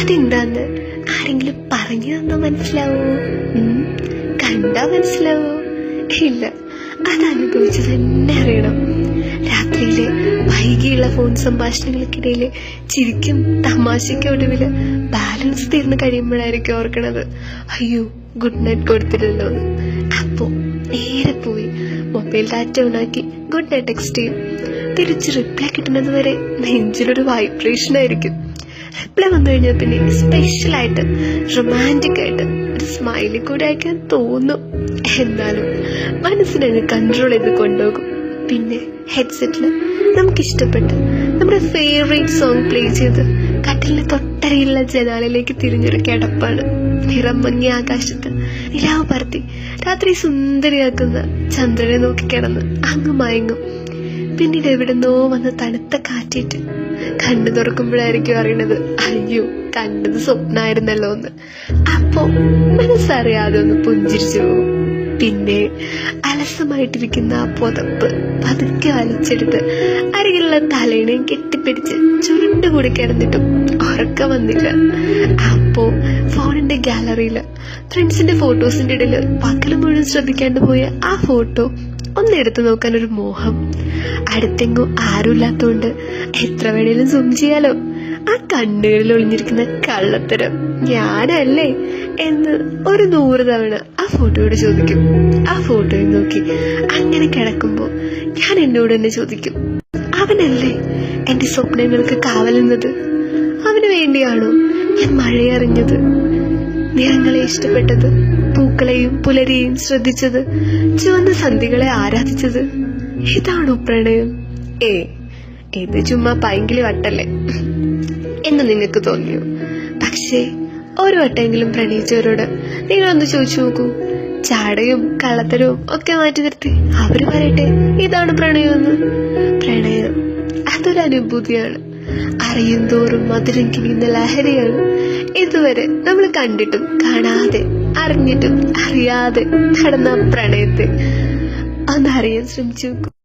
അതെന്താന്ന് ആരെങ്കിലും പറഞ്ഞു തന്നാ മനസ്സിലാവോ? കണ്ടോ മനസ്സിലാവോ? ഇല്ല അത് അനുഭവിച്ച് തന്നെ അറിയണം. രാത്രിയിലെ വൈകിയുള്ള ഫോൺ സംഭാഷണങ്ങൾക്കിടയിൽ ചിരിക്കും തമാശയ്ക്കും ഒടുവിൽ ബാലൻസ് തീർന്ന് കഴിയുമ്പോഴായിരിക്കും ഓർക്കണത്. അയ്യോ ഗുഡ് നൈറ്റ് കൊടുത്തില്ലല്ലോ. അപ്പോ നേരെ പോയി മൊബൈൽ ഡാറ്റ ഓണാക്കി ഗുഡ് നൈറ്റ് ടെക്സ്റ്റ് ചെയ്യും. തിരിച്ച് റിപ്ലൈ കിട്ടുന്നത് വരെ നെഞ്ചിലൊരു വൈബ്രേഷൻ ആയിരിക്കും. റിപ്ലൈ വന്നു കഴിഞ്ഞാൽ പിന്നെ സ്പെഷ്യൽ ആയിട്ട് റൊമാന്റിക് ആയിട്ട് ഒരു സ്മൈലി കൂടെ അയക്കാൻ തോന്നും. എന്നാലും മനസ്സിനങ്ങ് കൺട്രോൾ ചെയ്ത് കൊണ്ടുപോകും. പിന്നെ ഹെഡ്സെറ്റിൽ നമുക്ക് ഇഷ്ടപ്പെട്ട നമ്മുടെ ഫേവറേറ്റ് സോങ് പ്ലേ ചെയ്ത് കട്ടിലിന് തൊട്ടരയുള്ള ജനാലിലേക്ക് തിരിഞ്ഞൊരു കിടപ്പാണ്. നിറം മങ്ങിയ ആകാശത്ത് നിലാവ് പറത്തി രാത്രി സുന്ദരിയാക്കുന്ന ചന്ദ്രനെ നോക്കി കിടന്ന് അങ്ങ് മയങ്ങും. പിന്നീട് എവിടുന്നോ വന്ന് തണുത്ത കാറ്റേറ്റ് കണ്ണു തുറക്കുമ്പോഴായിരിക്കും അറിയണത് അയ്യോ കണ്ടത് സ്വപ്നമായിരുന്നല്ലോ എന്ന്. അപ്പോ മനസ്സറിയാതെ ഒന്ന് പുഞ്ചിരിച്ചു പോകും. പിന്നെ അലസമായിട്ടിരിക്കുന്ന ആ പുതപ്പ് പതുക്കെ വലിച്ചെടുത്ത് അരികിലുള്ള തലേണയും കെട്ടിപ്പിടിച്ച് ചുരുണ്ടുകൂടി കിടന്നിട്ടും ഉറക്കം വന്നില്ല. അപ്പോ ഫോണിന്റെ ഗാലറിയിൽ ഫ്രണ്ട്സിന്റെ ഫോട്ടോസിന്റെ ഇടയിൽ പകലും മുഴുവൻ ശ്രദ്ധിക്കാണ്ട് പോയ ആ ഫോട്ടോ ഒന്ന് എടുത്തു നോക്കാൻ ഒരു മോഹം. അടുത്തെങ്ങും ആരുമില്ലാത്തോണ്ട് എത്ര വേണേലും സൂം ചെയ്യാലോ. ആ കണ്ണുകളിൽ ഒളിഞ്ഞിരിക്കുന്ന കള്ളത്തരം. ഞാനല്ലേ എന്ന് ഒരു നൂറ് തവണ ആ ഫോട്ടോയോട് ചോദിക്കും. ആ ഫോട്ടോയിൽ നോക്കി അങ്ങനെ കിടക്കുമ്പോ ഞാൻ എന്നോട് തന്നെ ചോദിക്കും. അവനല്ലേ എന്റെ സ്വപ്നങ്ങൾക്ക് കാവലുന്നത്? അവന് വേണ്ടിയാണോ ഞാൻ മഴയറിഞ്ഞത്? നിറങ്ങളെ ഇഷ്ടപ്പെട്ടത് പൂക്കളെയും പുലരെയും ശ്രദ്ധിച്ചത് ചുവന്ന സന്ധികളെ ആരാധിച്ചത്. ഇതാണോ പ്രണയം? ഏ ഇത് ചുമ്മാ പൈങ്കിളി വട്ടല്ലേ? എന്ന് നിങ്ങൾക്ക് തോന്നിയോ? പക്ഷേ ഒരു വട്ടെങ്കിലും പ്രണയിച്ചവരോട് നിങ്ങളൊന്ന് ചോദിച്ചു നോക്കൂ. ചാടയും കള്ളത്തരവും ഒക്കെ മാറ്റി നിർത്തി അവർ പറയട്ടെ ഇതാണ് പ്രണയമെന്ന്. പ്രണയം അതൊരു അനുഭൂതിയാണ്. അറിയും തോറും മധുരം കിണിയുന്ന ലഹരിയാണ്. ഇതുവരെ നമ്മൾ കണ്ടിട്ടും കാണാതെ അറിഞ്ഞിട്ടും അറിയാതെ നടന്ന പ്രണയത്തെ പ്രണയത്തെ ഒന്നറിയാൻ ശ്രമിച്ചു.